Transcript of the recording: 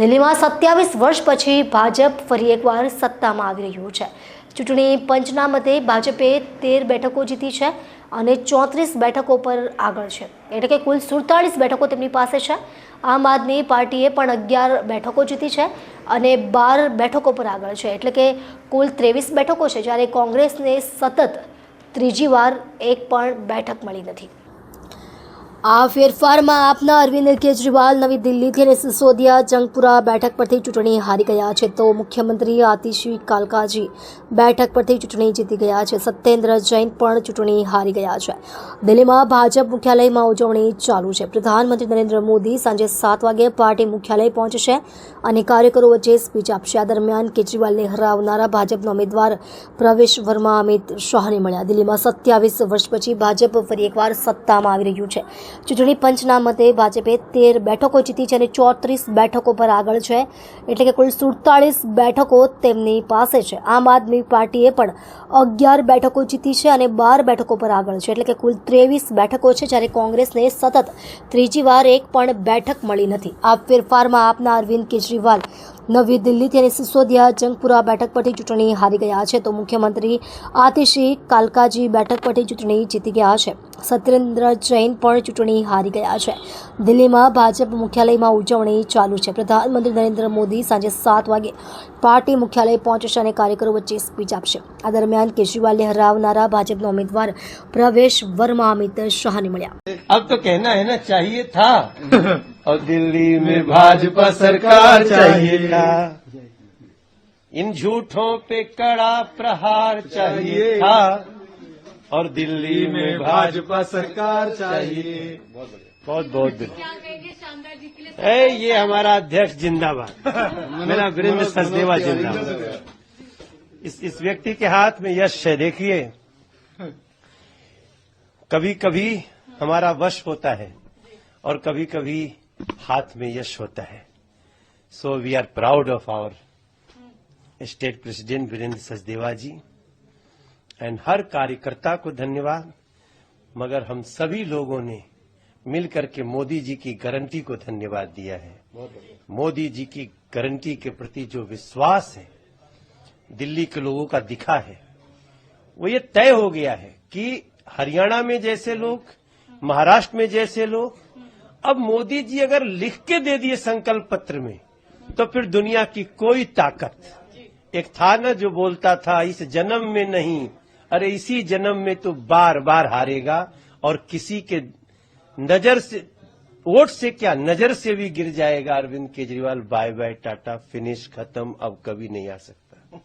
દિલ્હીમાં સત્યાવીસ વર્ષ પછી ભાજપ ફરી એકવાર સત્તામાં આવી રહ્યું છે. ચૂંટણી પંચના મતે ભાજપે તેર બેઠકો જીતી છે અને ચોત્રીસ બેઠકો પર આગળ છે. એટલે કે કુલ સુડતાળીસ બેઠકો તેમની પાસે છે. આમ આદમી પાર્ટીએ પણ અગિયાર બેઠકો જીતી છે અને બાર બેઠકો પર આગળ છે. એટલે કે કુલ ત્રેવીસ બેઠકો છે. જ્યારે કોંગ્રેસને સતત ત્રીજી વાર એક પણ બેઠક મળી નથી. આ ફેરફારમાં આપના અરવિંદ કેજરીવાલ નવી દિલ્હીથી અને સિસોદિયા જંગપુરા બેઠક પરથી ચૂંટણી હારી ગયા છે તો મુખ્યમંત્રી આતિશી કાલકાજી બેઠક પરથી ચૂંટણી જીતી ગયા છે. સત્યેન્દ્ર જૈન પણ ચૂંટણી હારી ગયા છે. દિલ્હીમાં ભાજપ મુખ્યાલયમાં ઉજવણી ચાલુ છે. પ્રધાનમંત્રી નરેન્દ્ર મોદી સાંજે સાત વાગે પાર્ટી મુખ્યાલય પહોંચશે અને કાર્યકરો વચ્ચે સ્પીચ આપશે. આ દરમિયાન કેજરીવાલને હરાવનારા ભાજપના ઉમેદવાર પ્રવેશ વર્મા, અમિત શાહને મળ્યા. દિલ્હીમાં સત્યાવીસ વર્ષ પછી ભાજપ ફરી એકવાર સત્તામાં આવી રહ્યું છે. ચૂંટણી પંચના મતે ભાજપે તેર બેઠકો જીતી છે અને ચોત્રીસ બેઠકો પર આગળ છે. એટલે કે કુલ સુડતાળીસ બેઠકો તેમની પાસે છે. આમ આદમી પાર્ટીએ પણ અગિયાર બેઠકો જીતી છે અને બાર બેઠકો પર આગળ છે. એટલે કે કુલ ત્રેવીસ બેઠકો છે જ્યારે કોંગ્રેસને સતત ત્રીજી વાર એક પણ બેઠક મળી નથી. આ ફેરફારમાં આપના અરવિંદ કેજરીવાલ નવી દિલ્હીથી અને સિસોદિયા જંગપુરા બેઠક પરથી ચૂંટણી હારી ગયા છે તો મુખ્યમંત્રી આતિશી કાલકાજી બેઠક પરથી ચૂંટણી જીતી ગયા છે સત્યેન્દ્ર જૈન પણ ચૂંટણી હારી ગયા છે દિલ્હીમાં ભાજપ મુખ્યાલયમાં ઉજવણી ચાલુ છે પ્રધાનમંત્રી નરેન્દ્ર મોદી સાંજે સાત વાગે પાર્ટી મુખ્યાલય પહોંચશે અને કાર્યકરો વચ્ચે સ્પીચ આપશે આ દરમિયાન કેજરીવાલને હરાવનારા ભાજપના ઉમેદવાર પ્રવેશ વર્મા અમિત શાહને મળ્યા अब तो कहना है ना चाहिए था और दिल्ली में भाजपा सरकार चाहिए। इन झूठों पे कड़ा प्रहार चाहिए था। और दिल्ली में भाजपा सरकार चाहिए। बहुत बहुत ए ये हमारा अध्यक्ष जिंदाबाद। मेरा वीरेंद्र सचदेवा जिंदाबाद। इस इस व्यक्ति के हाथ में यश है देखिए। कभी कभी हमारा वश होता है और कभी कभी हाथ में यश होता है। So we are proud of our state president Virendra Sachdeva ji and हर कार्यकर्ता को धन्यवाद मगर हम सभी लोगों ने मिलकर के मोदी जी की गारंटी को धन्यवाद दिया है। मोदी जी की गारंटी के प्रति जो विश्वास है दिल्ली के लोगों का दिखा है वो ये तय हो गया है कि हरियाणा में जैसे लोग महाराष्ट्र में जैसे लोग अब मोदी जी अगर लिख के दे दिए संकल्प पत्र में तो फिर दुनिया की कोई ताकत। एक था ना जो बोलता था, इस जन्म में नहीं, अरे इसी जन्म में तो बार बार हारेगा, और किसी के नज़र से, वोट से क्या नज़र से भी गिर जाएगा? Arvind Kejriwal bye bye tata, finish खत्म, अब कभी नहीं आ सकता।